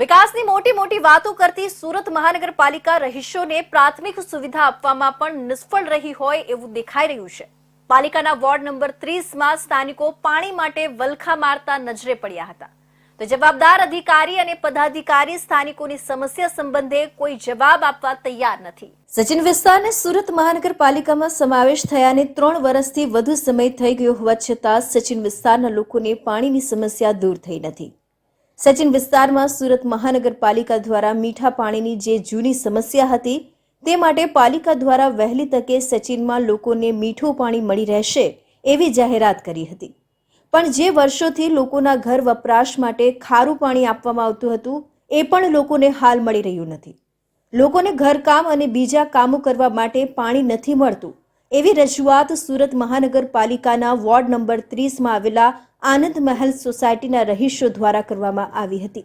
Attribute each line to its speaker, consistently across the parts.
Speaker 1: વિકાસની મોટી મોટી વાતો કરતી સુરત મહાનગરપાલિકા રહીશોને પ્રાથમિક સુવિધા આપવામાં પણ નિષ્ફળ રહી હોય એવું દેખાઈ રહ્યું છે. પાલિકાના વોર્ડ નંબર ત્રીસમાં સ્થાનિકો પાણી માટે વલખા મારતા નજરે પડ્યા હતા. તો જવાબદાર અધિકારી અને પદાધિકારી સ્થાનિકોની સમસ્યા સંબંધે કોઈ જવાબ આપવા તૈયાર નથી. સચિન વિસ્તારને સુરત મહાનગરપાલિકામાં સમાવેશ થયાને ત્રણ વર્ષથી વધુ સમય થઈ ગયો હોવા છતાં સચિન વિસ્તારના લોકોને પાણીની સમસ્યા દૂર થઈ નથી. સચિન વિસ્તારમાં સુરત મહાનગરપાલિકા દ્વારા મીઠા પાણીની જે જૂની સમસ્યા હતી, તે માટે પાલિકા દ્વારા વહેલી તકે સચિનમાં લોકોને મીઠું પાણી મળી રહેશે એવી જાહેરાત કરી હતી. પણ જે વર્ષોથી લોકોના ઘર વપરાશ માટે ખારું પાણી આપવામાં આવતું હતું, એ પણ લોકોને હાલ મળી રહ્યું નથી. લોકોને ઘરકામ અને બીજા કામો કરવા માટે પાણી નથી મળતું, એવી રજૂઆત સુરત મહાનગરપાલિકાના વોર્ડ નંબર ત્રીસમાં આવેલા આનંદ મહેલ સોસાયટીના રહીશો દ્વારા કરવામાં આવી હતી.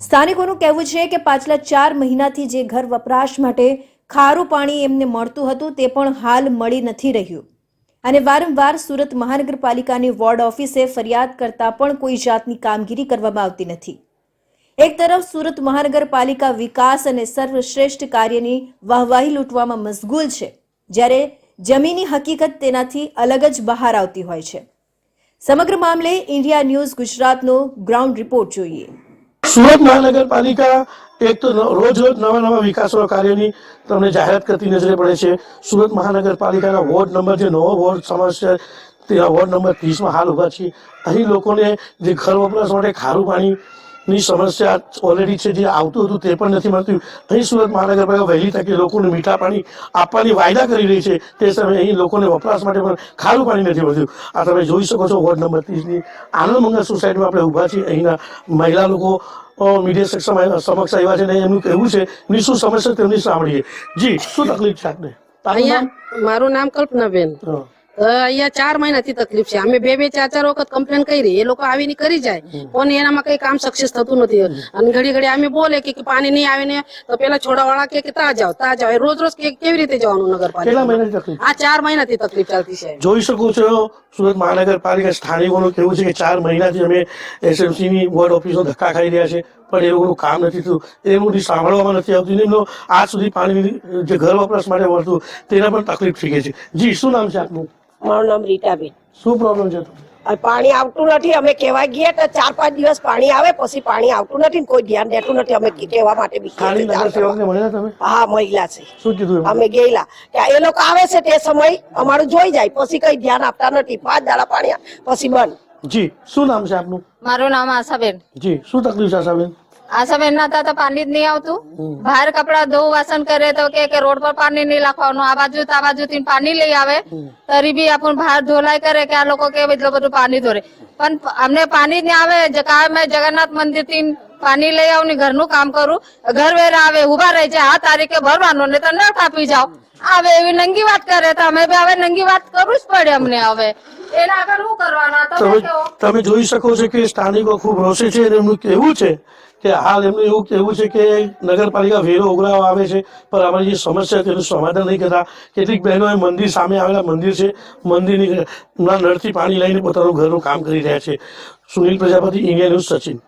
Speaker 1: સ્થાનિકોનું કહેવું છે કે પાછલા ચાર મહિનાથી જે ઘર વપરાશ માટે ખારું પાણી એમને મળતું હતું તે પણ હાલ મળી નથી રહ્યું. અને વારંવાર સુરત મહાનગરપાલિકાની વોર્ડ ઓફિસે ફરિયાદ કરતા પણ કોઈ જાતની કામગીરી કરવામાં આવતી નથી. એક તરફ સુરત મહાનગરપાલિકા વિકાસ અને સર્વશ્રેષ્ઠ કાર્યની વાહવાહી લૂંટવામાં મશગુલ છે, જ્યારે જમીની હકીકત તેનાથી અલગ જ બહાર આવતી હોય છે. સમગ્ર મામલે ઇન્ડિયા ન્યૂઝ ગુજરાતનો ગ્રાઉન્ડ રિપોર્ટ જોઈએ.
Speaker 2: સુરત મહાનગરપાલિકા એક તો રોજ રોજ નવા નવા વિકાસના કાર્યોની તમને જાહેરાત કરતી નજરે પડે છે. સુરત મહાનગરપાલિકાના વોર્ડ નંબર જે નવો વોર્ડ સમાવેશ છે તે વોર્ડ નંબર ત્રીસમાં હાલ ઊભા છીએ. અહીં લોકોને જે ઘર વપરાશ માટે ખારું પાણીની સમસ્યા ઓલરેડી છે જે આવતું હતું તે પણ નથી મળતું. અહીં સુરત મહાનગરપાલિકા વહેલી તકે લોકોને મીઠા પાણી આપવાની વાયદા કરી રહી છે. તે સમયે અહીં લોકોને વપરાશ માટે પણ ખારું પાણી નથી મળતું. આ તમે જોઈ શકો છો વોર્ડ નંબર ત્રીસની આનંદ મંગલ સોસાયટીમાં આપણે ઊભા છીએ. અહીંના મહિલા લોકો મીડિયા સમક્ષ આવ્યા છે ને એમનું કહેવું છે એમની શું સમસ્યા તેમની સાંભળીએ. જી શું તકલીફ છે આપને?
Speaker 3: મારું નામ કલ્પનાબેન. અહીંયા ચાર મહિનાથી તકલીફ છે. અમે બે બે ચાર ચાર વખત કમ્પ્લેન કરી. એ લોકો આવીને કરી જાય. પણ એનામાં કઈ કામ સક્સેસ થતું નથી. અને ઘડી ઘડી અમે બોલે કે પાણી નહીં આવે ને તો પેલા છોડાવાળા કે તા જાઓ તા જાઓ. રોજ રોજ કેવી રીતે જવાનું નગરપાલિકા આ ચાર મહિનાથી તકલીફ ચાલતી છે.
Speaker 2: જોઈ શકો છો સુરત મહાનગરપાલિકા સ્થાનિકોનું કેવું છે કે ચાર મહિનાથી અમે એસએમસી ની વોર્ડ ઓફિસો ધક્કા ખાઈ રહ્યા છે પણ એ લોકોનું કામ નથી થયું. એ લોકોથી સાંભળવામાં નથી આવતું એમનો આજ સુધી પાણીની જે ઘર વપરાશ માટે મળતું તેના પણ તકલીફ થઈ ગઈ છે. જી શું નામ છે આપનું?
Speaker 4: મારું નામ રીટાબેન.
Speaker 2: શું પ્રોબ્લેમ છે
Speaker 4: પાણી આવતું નથી અમે કહેવા ગયા તો ચાર પાંચ દિવસ પાણી આવે પછી પાણી આવતું નથી કોઈ ધ્યાન દેતું નથી અમે કહેવા માટે બી હા મહિલા છે.
Speaker 2: શું કીધું
Speaker 4: અમે ગયેલા. ત્યાં એ લોકો આવે છે તે સમય અમારું જોઈ જાય પછી કઈ ધ્યાન આપતા નથી. પાંચ દાડા પાણી પછી બંધ.
Speaker 2: જી શું નામ છે આપનું?
Speaker 5: મારું નામ આશાબેન.
Speaker 2: જી શું તકલીફ છે આશાબેન?
Speaker 5: આશાબેન ના હતા તો પાણી જ નહીં આવતું. બહાર કપડા ધો વાસણ કરે તો કે રોડ પર પાણી નહીં નાખવાનું. આ બાજુ આ બાજુ થી પાણી લઈ આવે. તરી બી આપણ બહાર ધોલાઈ કરે કે આ લોકો કે એટલું બધું પાણી ધોરે. પણ અમને પાણી જ નહીં આવે. મેં જગન્નાથ મંદિરથી પાણી લઈ આવું ને ઘરનું કામ કરું. ઘર વેરા આવે ઊભા રહે છે. આ તારીખે ભરવાનું ને તો ન કાપી જાઓ. આવે એવી નંગી વાત કરે તો અમે હવે નંગી વાત કરવું જ પડે અમને હવે. એના આગળ શું કરવાના? તમે
Speaker 2: જોઈ શકો છો કે સ્થાનિકો ખૂબ રોષે છે એમનું કેવું છે કે હાલ એમનું એવું કહેવું છે કે નગરપાલિકા વેરો ઉઘરાવા આવે છે, પણ અમારી જે સમસ્યા તેનું સમાધાન નહીં કરતા. કેટલીક બહેનો મંદિર સામે આવેલા મંદિર છે, મંદિરની નળથી પાણી લઈને પોતાનું ઘરનું કામ કરી રહ્યા છે. Sunil Prajapati, India news Sachin.